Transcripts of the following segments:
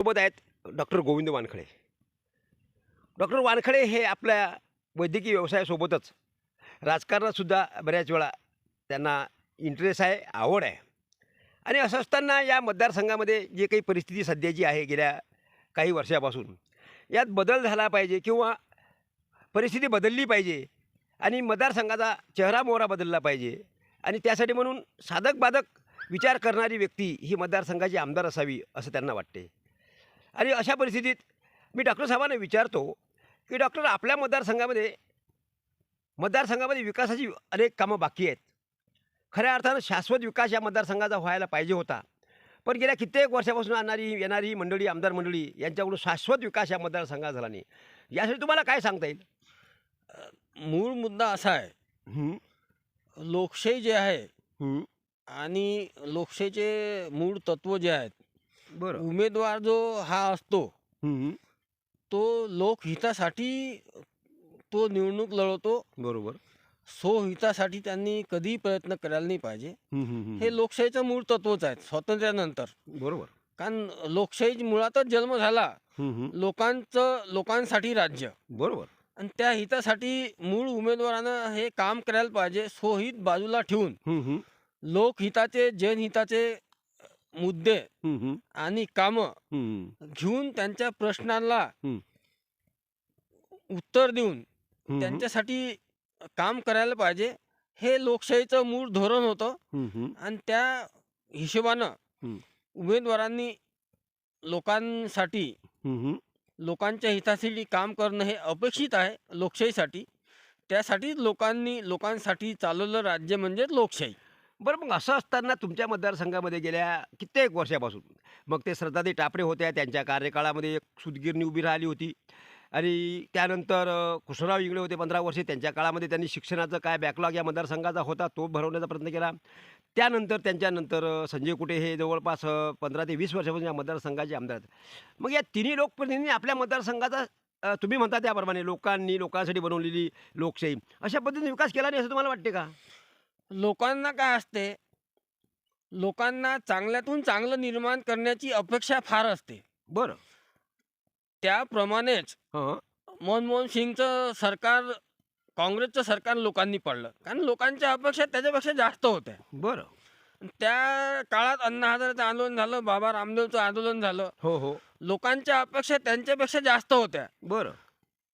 सोबत आहेत doctor Govind Wankhale doctor Wankhade हे आपल्या वैद्यकीय व्यवसायासोबतच राजकारणातसुद्धा बऱ्याच वेळा त्यांना इंटरेस्ट आहे आवड आहे. आणि असं असताना या मतदारसंघामध्ये जे काही परिस्थिती सध्याची आहे गेल्या काही वर्षापासून यात बदल झाला पाहिजे किंवा परिस्थिती बदलली पाहिजे आणि मतदारसंघाचा चेहरा मोहरा बदलला पाहिजे आणि त्यासाठी म्हणून साधक बाधक विचार करणारी व्यक्ती ही मतदारसंघाची आमदार असावी असं त्यांना वाटते. आणि अशा परिस्थितीत मी डॉक्टर साहेबांना विचारतो की डॉक्टर आपल्या मतदारसंघामध्ये मतदारसंघामध्ये विकासाची अनेक कामं बाकी आहेत. खऱ्या अर्थानं शाश्वत विकास या मतदारसंघाचा व्हायला पाहिजे होता. पण गेल्या कित्येक वर्षापासून आणणारी येणारी ही मंडळी आमदार मंडळी यांच्याकडून शाश्वत विकास या मतदारसंघात झाला नाही. यासाठी तुम्हाला काय सांगता येईल? मूळ मुद्दा असा आहे. लोकशाही जे आहे आणि लोकशाहीचे मूळ तत्व जे आहेत बरं. उमेदवार जो हा असतो तो लोकहितासाठी तो निवडणूक लढवतो. बरोबर. स्वहितासाठी त्यांनी कधीही प्रयत्न करायला नाही पाहिजे. हं, लोकशाहीचं मूळ तत्वच आहे स्वातंत्र्यानंतर. बरोबर. कारण लोकशाही मुळातच जन्म झाला. लोकांचं लोकांसाठी राज्य. बरोबर. आणि त्या हितासाठी मूळ उमेदवारानं हे काम करायला पाहिजे स्वहित बाजूला ठेवून. लोकहिताचे जनहिताचे मुद्दे आणि कामं घेऊन त्यांच्या प्रश्नांना. उत्तर देऊन त्यांच्यासाठी काम करायला पाहिजे हे लोकशाहीचं मूळ धोरण होतं. आणि त्या हिशोबानं. उमेदवारांनी लोकांसाठी. लोकांच्या हितासाठी काम करणं हे अपेक्षित आहे लोकशाहीसाठी. त्यासाठी लोकांनी लोकांसाठी चालवलं राज्य म्हणजे लोकशाही. बरं मग असं असताना तुमच्या मतदारसंघामध्ये गेल्या कित्येक वर्षापासून मग ते श्रद्धादी टापरे होत्या त्यांच्या कार्यकाळामध्ये एक सुदगिरणी उभी राहिली होती. आणि त्यानंतर कुशराव इंगळे होते पंधरा वर्षे त्यांच्या काळामध्ये त्यांनी शिक्षणाचं काय बॅकलॉग या मतदारसंघाचा होता तो भरवण्याचा प्रयत्न केला. त्यानंतर त्यांच्यानंतर संजय कुटे हे जवळपास पंधरा ते वीस वर्षापासून या मतदारसंघाचे आमदार आहेत. मग या तिन्ही लोकप्रतिनिधींनी आपल्या मतदारसंघाचा तुम्ही म्हणता त्याप्रमाणे लोकांनी लोकांसाठी बनवलेली लोकशाही अशा पद्धतीने विकास केला नाही असं तुम्हाला वाटते का? लोकांना काय असते? लोकांना चांगल्यातून चांगलं निर्माण करण्याची अपेक्षा फार असते. बरं. त्याप्रमाणेच हां. मनमोहन सिंगचं सरकार काँग्रेसचं सरकार लोकांनी पडलं. कारण लोकांच्या अपेक्षा त्याच्यापेक्षा जास्त होत्या. बरं. त्या काळात अण्णा हजारेचं आंदोलन झालं बाबा रामदेवचं आंदोलन झालं. हो हो. लोकांच्या अपेक्षा त्यांच्यापेक्षा जास्त होत्या. बरं.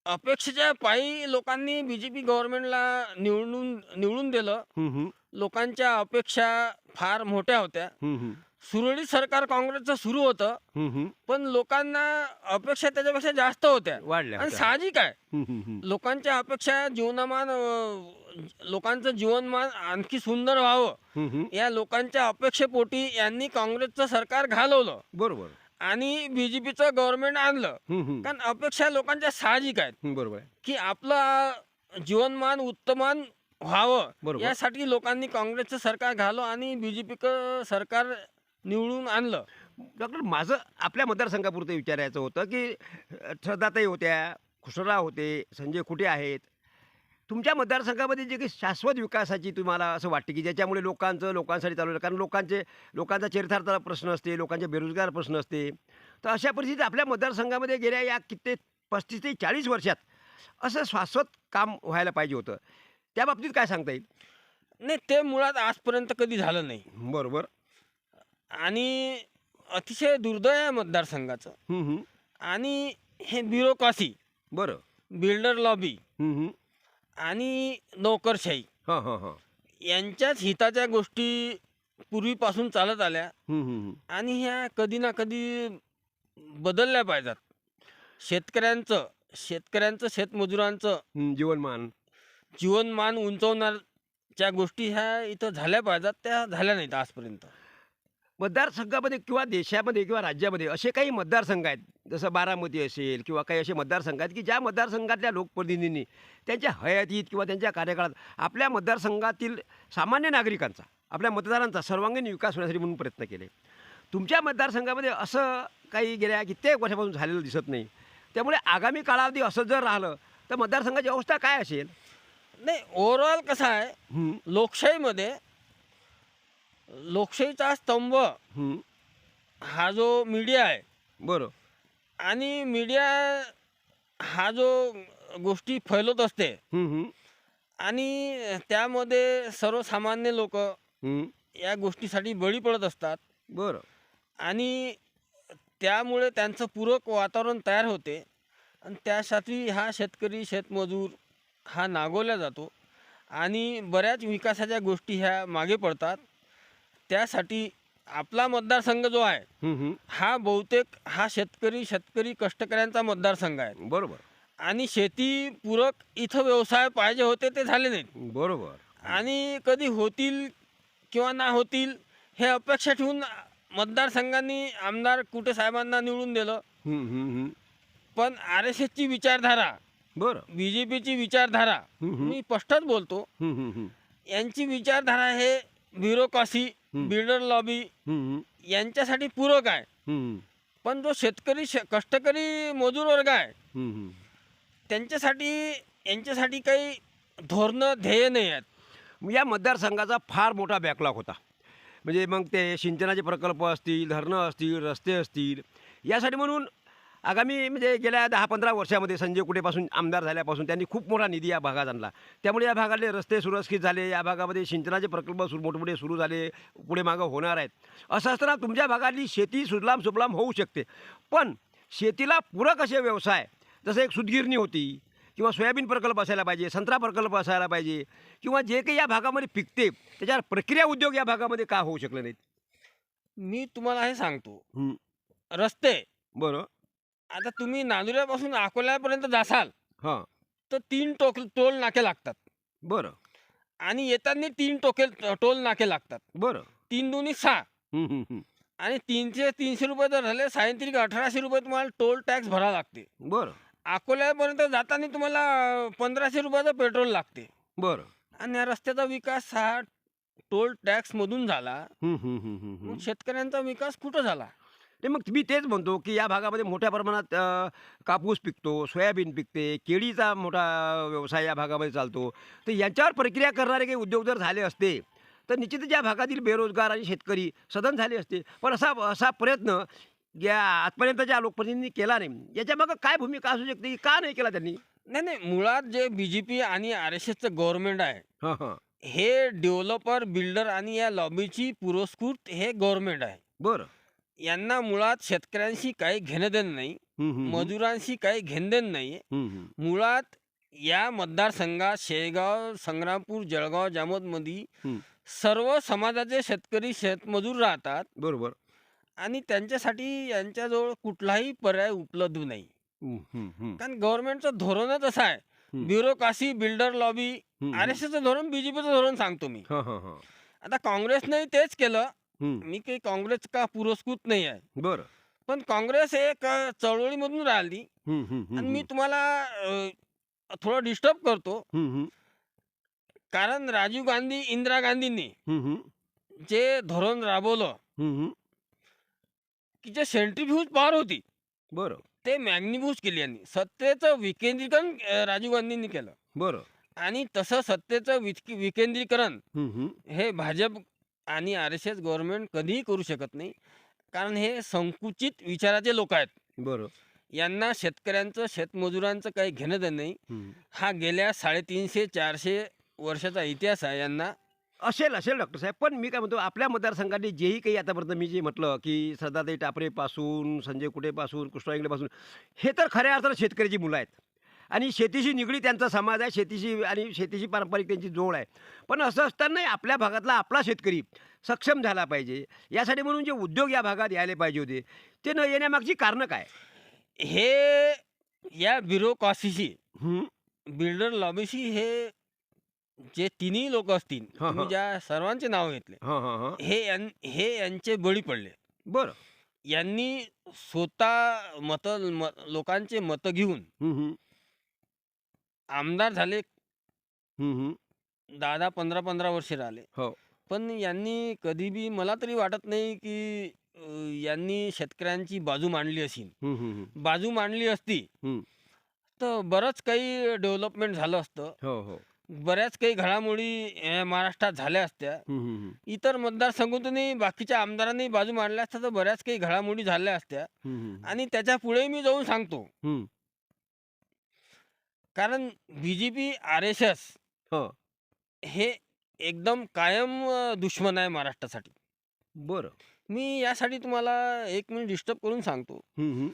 अपेक्षेच्या पायी लोकांनी बी जे पी गव्हर्नमेंटला निवडून निवडून दिलं. लोकांच्या अपेक्षा फार मोठ्या होत्या. सुरळीत सरकार काँग्रेसचं सुरू होतं. पण लोकांना अपेक्षा त्याच्यापेक्षा जास्त होत्या. वाढल्या आणि होत्या. साहजिक आहे. लोकांच्या अपेक्षा जीवनमान अं, लोकांचं जीवनमान आणखी सुंदर व्हावं. या लोकांच्या अपेक्षेपोटी यांनी काँग्रेसचं सरकार घालवलं. बरोबर. आणि बी जे पीचं गव्हर्नमेंट आणलं. कारण अपेक्षा लोकांच्या साहजिक आहेत. बरोबर आहे. की आपलं जीवनमान उत्तमान व्हावं बरोबर. यासाठी लोकांनी काँग्रेसचं सरकार घालो आणि बी जे पीचं सरकार निवडून आणलं. डॉक्टर माझं आपल्या मतदारसंघापुरतं विचारायचं होतं की अ, श्रद्धाताई होत्या खुसरा होते संजय कुटे आहेत? तुमच्या मतदारसंघामध्ये जे काही शाश्वत विकासाची तुम्हाला असं वाटते की ज्याच्यामुळे लोकांचं लोकांसाठी चालवलं कारण लोकांचे लोकांचा चरितार्थाचा प्रश्न असते लोकांचे बेरोजगार प्रश्न असते. तर अशा परिस्थितीत आपल्या मतदारसंघामध्ये गेल्या या कित्येक पस्तीस ते चाळीस वर्षात असं शाश्वत काम व्हायला पाहिजे होतं. त्या बाबतीत काय सांगता येईल? नाही ते मुळात आजपर्यंत कधी झालं नाही. बरोबर. आणि अतिशय दुर्दैव आहे मतदारसंघाचं. आणि हे ब्युरोक्रॉसी बरं. Builder lobby. आणि नोकरशाही. हां हां हां. यांच्याच हिताच्या गोष्टी पूर्वीपासून चालत आल्या. आणि ह्या कधी ना कधी बदलल्या पाहिजेत. शेतकऱ्यांचं शेतकऱ्यांचं शेतमजुरांचं जीवनमान. जीवनमान उंचवण्याच्या गोष्टी ह्या इथं झाल्या पाहिजेत त्या झाल्या नाहीत आजपर्यंत. मतदारसंघामध्ये किंवा देशामध्ये किंवा राज्यामध्ये असे काही मतदारसंघ आहेत. जसं बारामती असेल किंवा काही असे मतदारसंघ आहेत की ज्या मतदारसंघातल्या लोकप्रतिनिधींनी त्यांच्या हयातीत किंवा त्यांच्या कार्यकाळात आपल्या मतदारसंघातील सामान्य नागरिकांचा आपल्या मतदारांचा सर्वांगीण विकास होण्यासाठी म्हणून प्रयत्न केले. तुमच्या मतदारसंघामध्ये असं काही गेल्या कित्येक वर्षापासून झालेलं दिसत नाही. त्यामुळे आगामी कालावधी असं जर राहिलं तर मतदारसंघाची अवस्था काय असेल? नाही ओव्हरऑल कसं आहे लोकशाहीमध्ये लोकशाहीचा स्तंभ हं, जो मीडिया आहे. बरं. आणि मीडिया हा जो गोष्टी फैलवत असते. आणि त्यामध्ये सर्वसामान्य लोक. या गोष्टीसाठी बळी पडत असतात. बरं. आणि त्यामुळे त्यांचं पूरक वातावरण तयार होते. आणि त्यासाठी हा शेतकरी शेतमजूर हा नागवला जातो. आणि बऱ्याच विकासाच्या गोष्टी ह्या मागे पडतात. त्यासाठी आपला मतदारसंघ जो आहे हं, बहुतेक हा शेतकरी शेतकरी कष्टकऱ्यांचा मतदारसंघ आहे बरोबर आणि शेती पूरक इथं व्यवसाय पाहिजे होते ते झाले नाहीत बरोबर आणि कधी होतील किंवा ना होतील हे अपेक्षा ठेवून मतदारसंघांनी आमदार कुटे साहेबांना निवडून दिलं. पण आर एस एसची विचारधारा बरं बी जे पीची विचारधारा. मी स्पष्टच बोलतो. यांची विचारधारा हे ब्युरोक्रॉसी. Builder lobby. यांच्यासाठी पूरक आहे. हं, पण जो शेतकरी श कष्टकरी मजूर वर्ग आहे. त्यांच्यासाठी यांच्यासाठी काही धोरणं ध्येय नाही आहेत. या मतदारसंघाचा फार मोठा बॅकलॉग होता. म्हणजे मग ते सिंचनाचे प्रकल्प असतील धरणं असतील रस्ते असतील यासाठी म्हणून आगामी म्हणजे गेल्या दहा पंधरा वर्षामध्ये संजय कुटेपासून आमदार झाल्यापासून त्यांनी खूप मोठा निधी या भागात आणला. त्यामुळे या भागातले रस्ते सुरक्षित झाले या भागामध्ये सिंचनाचे प्रकल्प सुरू मोठमोठे सुरू झाले पुढे मागं होणार आहेत. असं असताना तुमच्या भागातली शेती सुजलाम सुफलाम होऊ शकते. पण शेतीला पूरक असे व्यवसाय जसं एक सुतगिरणी होती किंवा सोयाबीन प्रकल्प असायला पाहिजे संत्रा प्रकल्प असायला पाहिजे किंवा जे काही या भागामध्ये पिकते त्याच्यावर प्रक्रिया उद्योग या भागामध्ये का होऊ शकले नाहीत? मी तुम्हाला हे सांगतो. रस्ते बरं. आता तुम्ही नांदुऱ्यापासून अकोल्यापर्यंत जासाल हां. तर तीन टोक टोल नाके लागतात. बरं. आणि येताना तीन टोके टोल नाके लागतात. बरं. तीन दोन्ही सहा. आणि तीनशे तीनशे रुपये जर झाले सायंत्रिक अठराशे रुपये तुम्हाला टोल टॅक्स भरावा लागते. बरं. अकोल्यापर्यंत जाताना तुम्हाला पंधराशे रुपयाचं पेट्रोल लागते. बरं. आणि या रस्त्याचा विकास हा टोल टॅक्समधून झाला. हं, हं. मग शेतकऱ्यांचा विकास कुठं झाला? ते मग मी तेच म्हणतो की या भागामध्ये मोठ्या प्रमाणात कापूस पिकतो सोयाबीन पिकते केळीचा मोठा व्यवसाय या भागामध्ये चालतो. तर यांच्यावर प्रक्रिया करणारे काही उद्योग जर झाले असते तर निश्चितच या भागातील बेरोजगार आणि शेतकरी सदन झाले असते. पण असा असा प्रयत्न या आजपर्यंतच्या लोकप्रतिनिधींनी केला नाही याच्या मागं काय भूमिका असू शकते की का नाही केला त्यांनी? नाही नाही मुळात जे बी जे पी आणि आर एस एसचं गव्हर्नमेंट आहे हां हां. हे डेव्हलपर बिल्डर आणि या लॉबीची पुरस्कृत हे गव्हर्नमेंट आहे. बरं. यांना मुळात शेतकऱ्यांशी काही घेणं देणं नाही. मजुरांशी काही घेणं देणं नाही. मुळात या मतदारसंघात शेगाव संग्रामपूर जळगाव जामोदमध्ये. सर्व समाजाचे शेतकरी शेतमजूर राहतात बरोबर आणि त्यांच्यासाठी यांच्याजवळ कुठलाही पर्याय उपलब्ध नाही. कारण गव्हर्नमेंटचं धोरणच असं आहे. Bureaucracy builder lobby R S एसचं धोरण बीजेपीचं धोरण सांगतो मी आता काँग्रेसने तेच केलं. मी काही काँग्रेस का पुरस्कृत नाही आहे बरं पण काँग्रेस एक चळवळीमधून राहिली आणि मी. तुम्हाला थोडं डिस्टर्ब करतो. कारण राजीव गांधी इंदिरा गांधींनी. जे धोरण राबवलं. की जे सेंट्रीफ्यूज पॉवर होती बरं ते मॅग्निफ्यूज केली यांनी सत्तेचं विकेंद्रीकरण राजीव गांधींनी केलं बरं आणि तसं सत्तेचं विक विकेंद्रीकरण. हे भाजप आणि आर एस एस गव्हर्नमेंट कधीही करू शकत नाही. कारण हे संकुचित विचाराचे लोक आहेत. बरं. यांना शेतकऱ्यांचं शेतमजुरांचं काही घेणं देणं नाही हं. गेल्या साडेतीनशे चारशे वर्षाचा इतिहास आहे यांना. असेल असेल डॉक्टर साहेब. पण मी काय म्हणतो आपल्या मतदारसंघाने जेही काही आतापर्यंत मी जे म्हटलं की श्रद्धाताई टापरेपासून संजय कुटेपासून कृष्णा इंगळेपासून हे तर खऱ्या अर्थानं शेतकऱ्याची मुलं आहेत. आणि शेतीशी निगडीत त्यांचा समाज आहे शेतीशी आणि शेतीशी पारंपरिक त्यांची जोड आहे. पण असं असतानाही आपल्या भागातला आपला शेतकरी सक्षम झाला पाहिजे. यासाठी म्हणून जे उद्योग या भागात यायला पाहिजे होते ते न येण्यामागची कारणं काय? हे या ब्युरोक्रॉसीशी बिल्डर लॉबीशी हे जे तिन्ही लोक असतील तुम्ही. ज्या सर्वांचे नाव घेतले हां यां- हे यांचे बळी पडले. बरं. यांनी स्वतः मत म लोकांचे मतं घेऊन आमदार झाले. दहा दहा पंधरा पंधरा वर्षे राहिले हो. पण यांनी कधी बी मला तरी वाटत नाही की अ, यांनी शेतकऱ्यांची बाजू मांडली असेल. बाजू मांडली असती. तर बरंच काही डेव्हलपमेंट झालं असतं हो हो बऱ्याच काही घडामोडी अ, महाराष्ट्रात झाल्या असत्या हम्म, हम्म, हम्म. इतर मतदारसंघातूनही बाकीच्या आमदारांनी बाजू मांडल्या असत्या तर बऱ्याच काही घडामोडी झाल्या असत्या हम्म, हम्म. आणि त्याच्या पुढे मी जाऊन सांगतो हम्म. कारण B J P R S S हो. हे एकदम कायम अ, दुश्मन आहे महाराष्ट्रासाठी. बरं. मी यासाठी तुम्हाला एक मिनिट डिस्टर्ब करून सांगतो. हम्म, हम्म.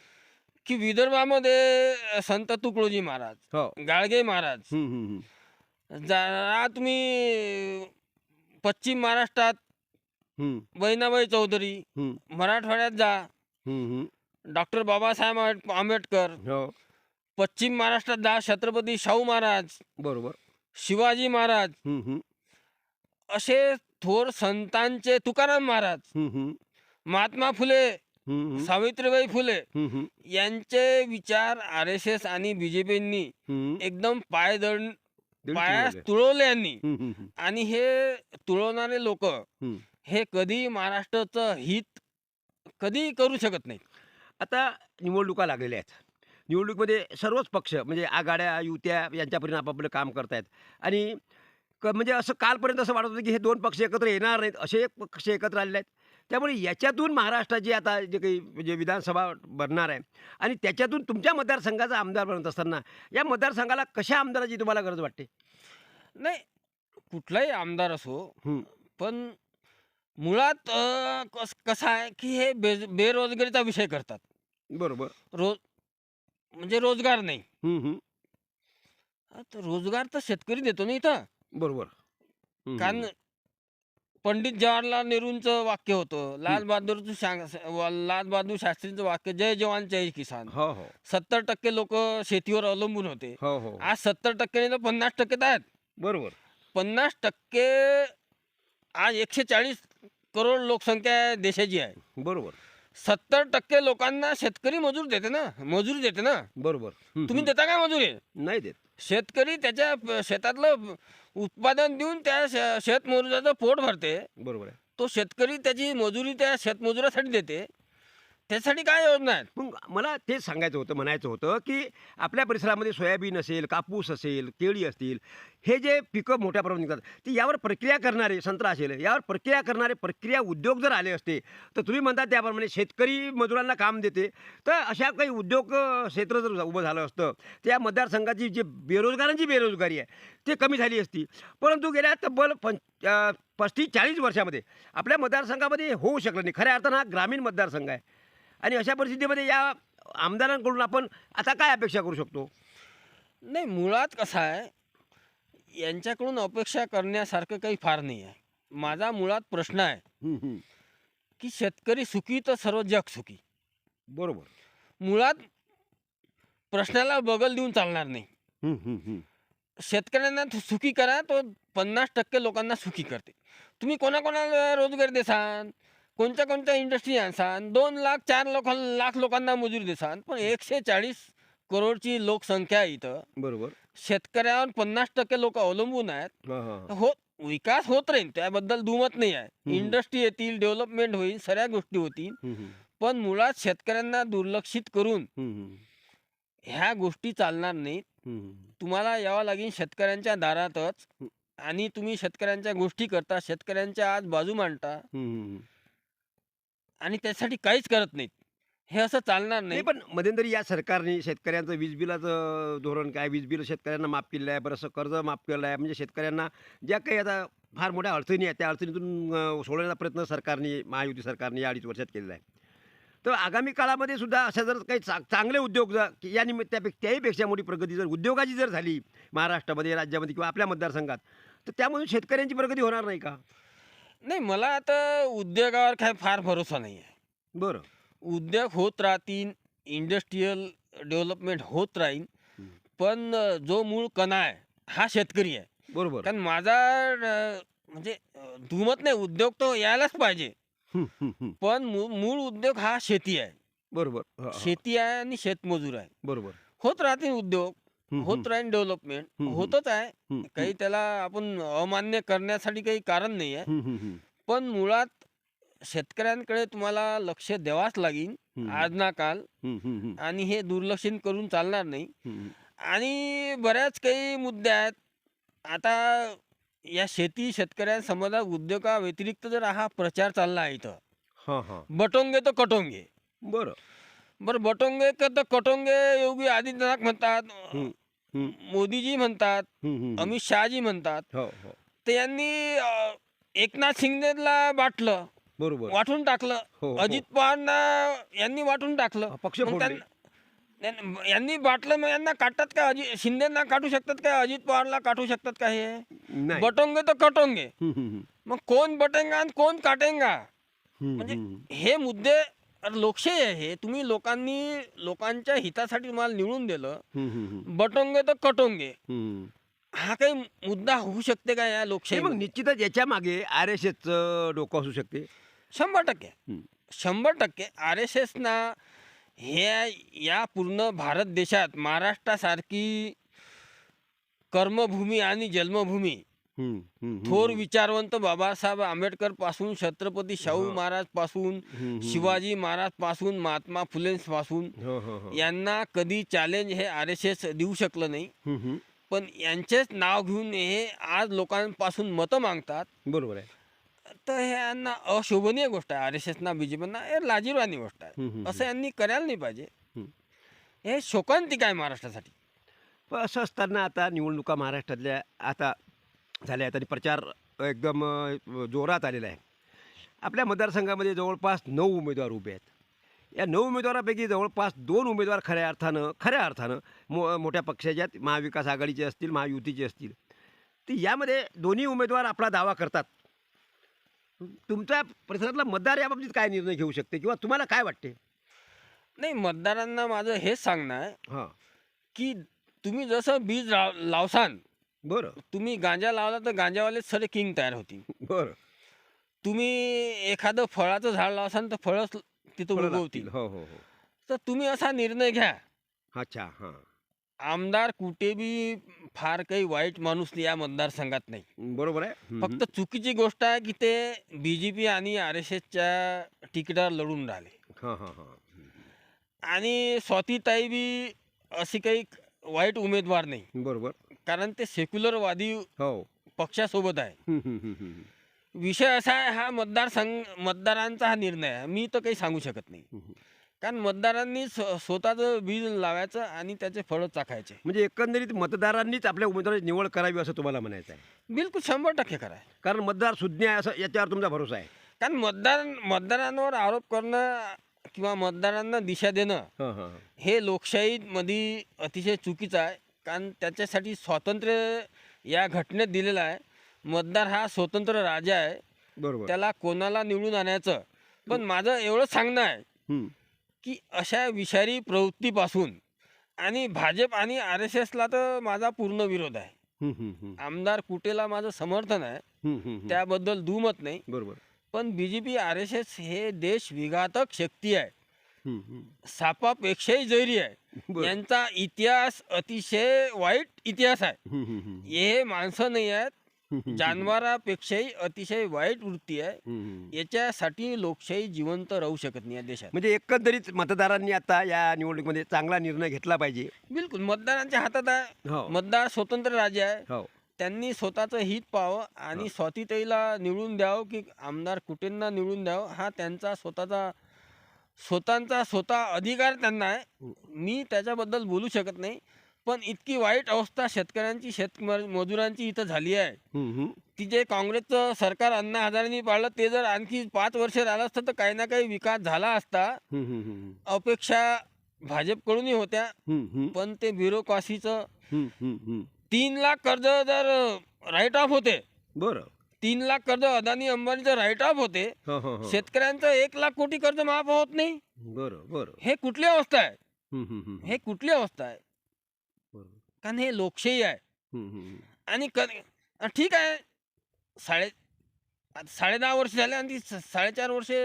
की विदर्भामध्ये अ, संत तुकडोजी महाराज हो. गाडगे महाराज हम्म, हम्म, हम्म. जरा तुम्ही पश्चिम महाराष्ट्रात हम्म, बहिणाबाई चौधरी हम्म, मराठवाड्यात जा. हम्म, हम्म. डॉक्टर बाबासाहेब आंबेड- आंबेडकर हो. पश्चिम महाराष्ट्रात जा छत्रपती शाहू महाराज बरोबर. शिवाजी महाराज हम्म, हम्म, असे थोर संतांचे तुकाराम महाराज हम्म, हम्म, महात्मा फुले हम्म, हम्म, सावित्रीबाई फुले हम्म, हम्म, यांचे विचार आर एस एस आणि बी जे पींनी हम्म. एकदम पायदळ दीड पायास तुळवले यांनी. हम्म, हम्म, हम्म. आणि हे तुळवणारे लोक हम्म. हे कधी महाराष्ट्राचं हित कधी करू शकत नाही आता निवडणुका लागलेल्या आहेत. निवडणुकीमध्ये सर्वच पक्ष म्हणजे आघाड्या युत्या यांच्यापर्यंत आपापलं काम करतायत. आणि क म्हणजे असं कालपर्यंत असं वाटत होतं की हे दोन पक्ष एकत्र येणार नाहीत असे एक पक्ष एकत्र आलेले आहेत. त्यामुळे याच्यातून महाराष्ट्राची आता जे काही म्हणजे विधानसभा बनणार आहे आणि त्याच्यातून तुमच्या मतदारसंघाचा आमदार बनत असताना या मतदारसंघाला कशा आमदाराची तुम्हाला गरज वाटते? नाही कुठलाही आमदार असो. पण मुळात कस कसं आहे की हे बे बेरोजगारीचा विषय करतात. बरोबर. रोज म्हणजे रोजगार नाही. हम्म, हम्म. आता रोजगार तर शेतकरी देतो ना इथं. बरोबर. हम्म, कारण पंडित जवाहरलाल नेहरूंचं वाक्य होतं लाल बहादूरचं व- लाल बहादूर शास्त्रींचं वाक्य जय जवान जय किसान. हो हो. सत्तर टक्के लोक शेतीवर अवलंबून होते. हो हो आज सत्तर टक्के तर पन्नास टक्के तर आहेत. बरोबर. पन्नास टक्के आज एकशे चाळीस करोड लोकसंख्या देशाची आहे. बरोबर. सत्तर टक्के लोकांना शेतकरी मजूर देते ना मजुरी देते ना. बरोबर. हम्म, तुम्ही. देता काय मजुरी? नाही देत. शेतकरी त्याच्या प- शेतातलं उत्पादन देऊन त्या शे- शेतमजुराचं पोट भरते. बरोबर आहे. तो शेतकरी त्याची मजुरी त्या शेतमजुरासाठी देते. त्यासाठी काय योजना आहेत? मग मला तेच सांगायचं होतं म्हणायचं होतं की आपल्या परिसरामध्ये सोयाबीन असेल कापूस असेल केळी असतील हे जे पिकं मोठ्या प्रमाणात निघतात ती यावर प्रक्रिया करणारे संत्रा असेल यावर प्रक्रिया करणारे प्रक्रिया उद्योग जर आले असते तर तुम्ही म्हणता त्याप्रमाणे शेतकरी मजुरांना काम देते. तर अशा काही उद्योग क्षेत्र जर उभं झालं असतं तर या मतदारसंघाची जी बेरोजगारांची बेरोजगारी आहे ते कमी झाली असती. परंतु गेल्या तब्बल पं पस्तीस चाळीस वर्षामध्ये आपल्या मतदारसंघामध्ये होऊ शकलं नाही. खऱ्या अर्थानं हा ग्रामीण मतदारसंघ आहे. आणि अशा परिस्थितीमध्ये या आमदारांकडून आपण आता काय अपेक्षा करू शकतो? नाही मुळात कसं आहे यांच्याकडून अपेक्षा करण्यासारखं काही फार नाही आहे. माझा मुळात प्रश्न आहे की शेतकरी सुखी तर सर्व जग सुखी. बरोबर. मुळात प्रश्नाला बगल देऊन चालणार नाही. शेतकऱ्यांना तो सुखी करा तो पन्नास टक्के लोकांना सुखी करते. तुम्ही कोणाकोणाला रोजगार देसान? कोणत्या कोणत्या इंडस्ट्री आणसान दोन लाख चार लोक लाख लोकांना मजुरी देसान पण एकशे चाळीस करोडची लोकसंख्या आहे इथं बरोबर शेतकऱ्यावर पन्नास टक्के लोक अवलंबून आहेत हां, हां. हो विकास होत राहील त्याबद्दल दुमत नाही आहे. इंडस्ट्री येतील डेव्हलपमेंट होईल सगळ्या गोष्टी होतील हम्म, हम्म, पण मुळात शेतकऱ्यांना दुर्लक्षित करून हम्म, हम्म, ह्या गोष्टी चालणार नाहीत हम्म. तुम्हाला यावं लागेल शेतकऱ्यांच्या दारातच. आणि तुम्ही शेतकऱ्यांच्या गोष्टी करता शेतकऱ्यांच्या आज बाजू मांडता हम्म. आणि त्यासाठी काहीच करत नाहीत. हे असं चालणार नाही नाही. पण मध्यंतरी या सरकारने शेतकऱ्यांचं वीज बिलाचं धोरण काय? वीज बिल शेतकऱ्यांना माफ केलं आहे बरंचसं कर्ज माफ केलं आहे. म्हणजे शेतकऱ्यांना ज्या काही आता फार मोठ्या अडचणी आहेत त्या अडचणीतून अं, सोडवण्याचा प्रयत्न सरकारने महायुती सरकारने या अडीच वर्षात केलेला आहे. तर आगामी काळामध्ये सुद्धा अशा जर काही चा चांगले उद्योग जर की या निमित्तापेक्षा त्याहीपेक्षा मोठी प्रगती जर उद्योगाची जर झाली महाराष्ट्रामध्ये राज्यामध्ये किंवा आपल्या मतदारसंघात तर त्यामधून शेतकऱ्यांची प्रगती होणार नाही का? नाही मला आता उद्योगावर काय फार भरोसा नाही आहे बरं. उद्योग होत राहतील इंडस्ट्रीयल डेव्हलपमेंट होत राहील. पण जो मूळ कणा आहे हा शेतकरी आहे. बरोबर. कारण माझा अ, म्हणजे अ, दुमत नाही उद्योग तो यायलाच पाहिजे. पण मूळ मूळ उद्योग हा शेती आहे. बरोबर. हा, हा. शेती आहे आणि शेतमजूर आहे. बरोबर. होत राहतील उद्योग होत. राहील डेव्हलपमेंट. होतच आहे. काही त्याला आपण अमान्य करण्यासाठी काही कारण नाही आहे. पण मुळात शेतकऱ्यांकडे तुम्हाला लक्ष द्यावाच लागेल. आज ना काल. आणि हे दुर्लक्षित करून चालणार नाही. आणि बऱ्याच काही मुद्दे आहेत. आता या शेती शेतकऱ्यांसंबंधात उद्योगाव्यतिरिक्त जर हा प्रचार चालला आहे इथं बटोंगे तर कटोंगे. बरं. बरं बटोंगे क तर कटोंगे योगी आदित्यनाथ म्हणतात. मोदीजी म्हणतात. अमित शहाजी म्हणतात. हो हो. तर यांनी अ, एकनाथ शिंदेला बाटलं बरोबर. वाटून टाकलं. हो. अजित पवारना यांनी वाटून टाकलं. पक्ष मग फोडले. त्यांना- त्यां- यांनी बाटलं मग यांना काटतात का अजित शिंदेना काटू शकतात का? अजित पवारला काटू शकतात का हे? नाही. बटोंगे तर कटोंगे. मग कोण बटेंगा आणि कोण काटेंगा? म्हणजे. हे मुद्दे अरे लोकशाही आहे. तुम्ही लोकांनी लोकांच्या हितासाठी तुम्हाला निवडून दिलं. बटोंगे तर कटोंगे. हं. काही मुद्दा होऊ शकते का या लोकशाही मग निश्चितच याच्या मागे आर एस एसचं डोकं असू शकते. शंभर टक्के. शंभर टक्के. आर एस एसना हे या पूर्ण भारत देशात महाराष्ट्रासारखी कर्मभूमी आणि जन्मभूमी थोर. विचारवंत बाबासाहेब आंबेडकरपासून छत्रपती शाहू हा. महाराजपासून. शिवाजी महाराजपासून महात्मा फुले पासून हो हो यांना कधी चॅलेंज हे आर एस एस देऊ शकलं नाही. पण यांचेच नाव घेऊन हे आज लोकांपासून मतं मागतात बरोबर आहे तर हे यांना अशोभनीय गोष्ट आहे आर एस एसना बी जे पीना हे लाजीरवाणी गोष्ट आहे असं यांनी करायला नाही पाहिजे. हे शोकांतिक आहे महाराष्ट्रासाठी पण असं असताना आता निवडणुका महाराष्ट्रातल्या आता झाल्या आहेत आणि प्रचार एकदम जोरात आलेला आहे. आपल्या मतदारसंघामध्ये जवळपास नऊ उमेदवार उभे आहेत. या नऊ उमेदवारापैकी जवळपास दोन उमेदवार खऱ्या अर्थानं खऱ्या अर्थानं मो मोठ्या पक्षाच्या आहेत. महाविकास आघाडीचे असतील महायुतीचे असतील. तर यामध्ये दोन्ही उमेदवार आपला दावा करतात. तुमच्या परिसरातला मतदार याबाबतीत काय निर्णय घेऊ शकते किंवा तुम्हाला काय वाटते? नाही मतदारांना माझं हेच सांगणं आहे हां. की तुम्ही जसं बीज लाव लावसान बरं. तुम्ही गांजा लावला तर गांजावाले सरे किंग तयार होतील. बरं. तुम्ही एखादं फळाचं झाड लावसान तर फळच तिथं फळं उगवतील. हो हो हो. तर तुम्ही असा निर्णय घ्या. अच्छा हां. आमदार कुठे बी फार काही वाईट माणूस या मतदारसंघात नाही. बरोबर आहे. हम्म, फक्त चुकीची गोष्ट आहे की ते बी जे पी आणि आर एस एसच्या तिकिटावर लढून राहिले. हां हां हां. आणि स्वातीताई बी अशी काही वाईट उमेदवार नाही. बरोबर. कारण ते सेक्युलरवादी हो. पक्षासोबत आहे. हम्म, हम्म, हम्म, हम्म, विषय असा आहे हा मतदारसंघ मतदारांचा हा निर्णय आहे. मी तर काही सांगू शकत नाही. कारण मतदारांनी स्व- स्वतःचं बीज लावायचं आणि त्याचे फळं चाखायचे. म्हणजे एकंदरीत मतदारांनीच आपल्या उमेदवाराची निवड करावी असं तुम्हाला म्हणायचं आहे? बिलकुल शंभर टक्के करा कारण मतदार सुज्ञ आहे असं याच्यावर तुमचा भरोसा आहे? कारण मतदार मतदारांवर आरोप करणं किंवा मतदारांना दिशा देणं हां लोकशाहीमध्ये अतिशय चुकीचं आहे. कारण त्याच्यासाठी स्वातंत्र्य या घटनेत दिलेलं आहे. मतदार हा स्वतंत्र राजा आहे. बरोबर. त्याला कोणाला निवडून आणायचं? पण माझं एवढं सांगणं आहे की अशा विषारी प्रवृत्तीपासून आणि भाजप आणि आर एस एसला तर माझा पूर्ण विरोध आहे. आमदार कुटेला माझं समर्थन आहे. त्याबद्दल दुमत नाही. बरोबर. पण B J P R S S हे देश विघातक शक्ती आहे. सापापेक्षाही जैरी आहे. यांचा इतिहास अतिशय वाईट इतिहास आहे. हे माणसं नाही आहेत. जानवरापेक्षाही अतिशय वाईट वृत्ती आहे. याच्यासाठी लोकशाही जिवंत राहू शकत नाही या देशात. म्हणजे एकंदरीत मतदारांनी आता या निवडणुकीमध्ये चांगला निर्णय घेतला पाहिजे. बिलकुल मतदारांच्या हातात आहे. हो. मतदार स्वतंत्र राज्य आहे. हो. त्यांनी स्वतःचं हित पाहावं आणि स्वातीताईला निवडून द्यावं की आमदार कुटेंना निवडून द्यावं हा त्यांचा स्वतःचा स्वतःचा स्वतः अधिकार त्यांना आहे मी त्याच्याबद्दल बोलू शकत नाही पण इतकी वाईट अवस्था शेतकऱ्यांची शेत मजुरांची इथं झाली आहे. की जे काँग्रेसचं सरकार अण्णा हजारांनी पाळलं ते जर आणखी पाच वर्ष राहिलं असतं तर काही ना काही विकास झाला असता. अपेक्षा भाजपकडूनही होत्या. पण ते ब्युरोक्रॉसीचं. तीन लाख कर्ज जर राईट ऑफ होते. बरं. तीन लाख कर्ज अदानी अंबानीचं राईट ऑफ होते हो हो हो. शेतकऱ्यांचं एक लाख कोटी कर्ज माफ होत नाही. बरं बरं. हे कुठली अवस्था आहे? हम्म, हम्म, हम्म. हे कुठली अवस्था आहे. कारण हे लोकशाही आहे. हम्म, हम्म, हम्म. आणि क ठीक आहे. साडे आता साडे दहा वर्ष झाले आणि ती स- साडेचार वर्षे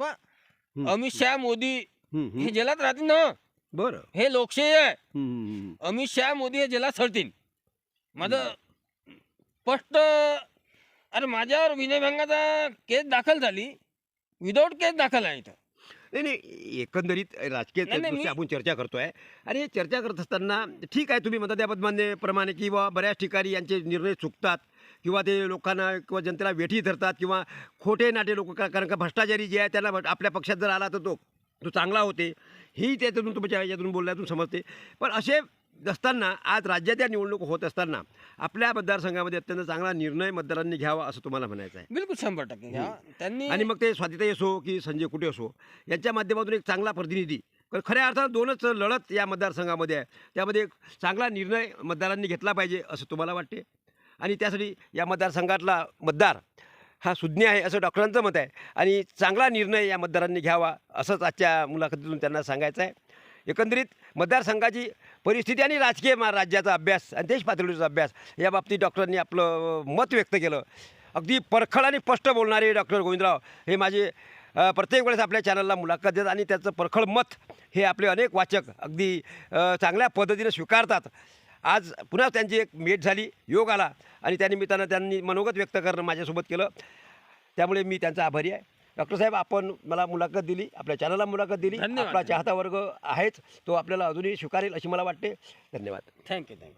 हम्म. अमित शहा मोदी हम्म, हम्म. हे जेलात राहतील ना. बरं. हे लोकशाही आहे. हम्म, हम्म, हम्म. अमित शहा मोदी हे जेलात सरतील माझं स्पष्ट अरे माझ्यावर विनयभंगाचा केस दाखल झाली विदाऊट केस दाखल आहे इथं. नाही नाही एकंदरीत राजकीय नाही, नाही, दृष्ट्या मी- आपण चर्चा करतोय. आणि हे चर्चा करत असताना ठीक आहे तुम्ही म्हणता त्या पद्मानेप्रमाणे की बा बऱ्याच ठिकाणी यांचे निर्णय चुकतात किंवा ते लोकांना किंवा जनतेला वेठी धरतात किंवा खोटे नाटे लोक कारण का भ्रष्टाचारी जे आहे भट- आपल्या पक्षात जर आला तर तो तो चांगला होते. ही त्याच्यातून तुमच्या याच्यातून बोलण्यातून समजते. पण असे असताना आज राज्याच्या निवडणूक होत असताना आपल्या मतदारसंघामध्ये अत्यंत चांगला निर्णय मतदारांनी घ्यावा असं तुम्हाला म्हणायचं आहे. बिलकुल शंभर टक्के घ्या. त्यांनी आणि मग ते स्वातिताई असो की संजय कुटे असो यांच्या माध्यमातून एक चांगला प्रतिनिधी पण खऱ्या अर्थानं दोनच लढत या मतदारसंघामध्ये आहे. त्यामध्ये एक चांगला निर्णय मतदारांनी घेतला पाहिजे असं तुम्हाला वाटते? आणि त्यासाठी या मतदारसंघातला मतदार हा सुज्ञ आहे असं डॉक्टरांचं मत आहे. आणि चांगला निर्णय या मतदारांनी घ्यावा असंच आजच्या मुलाखतीतून त्यांना सांगायचं आहे. एकंदरीत मतदारसंघाची परिस्थिती आणि राजकीय मा राज्याचा अभ्यास आणि देश पातळीचा अभ्यास या बाबतीत डॉक्टरांनी आपलं मत व्यक्त केलं. अगदी परखड आणि स्पष्ट बोलणारे डॉक्टर गोविंदराव हे माझे प्रत्येक वेळेस आपल्या चॅनलला मुलाखत देतात आणि त्याचं परखड मत हे आपले अनेक वाचक अगदी चांगल्या पद्धतीने स्वीकारतात. आज पुन्हा त्यांची एक भेट झाली योग आला आणि त्यानिमित्तानं त्यांनी मनोगत व्यक्त करणं माझ्यासोबत केलं. त्यामुळे मी त्यांचा आभारी आहे. डॉक्टर साहेब आपण मला मुलाखत दिली आपल्या चॅनलला मुलाखत दिली. धन्यवाद. आपला चाहता वर्ग आहेच तो आपल्याला अजूनही स्वीकारेल अशी मला वाटते. धन्यवाद. Thank you thank you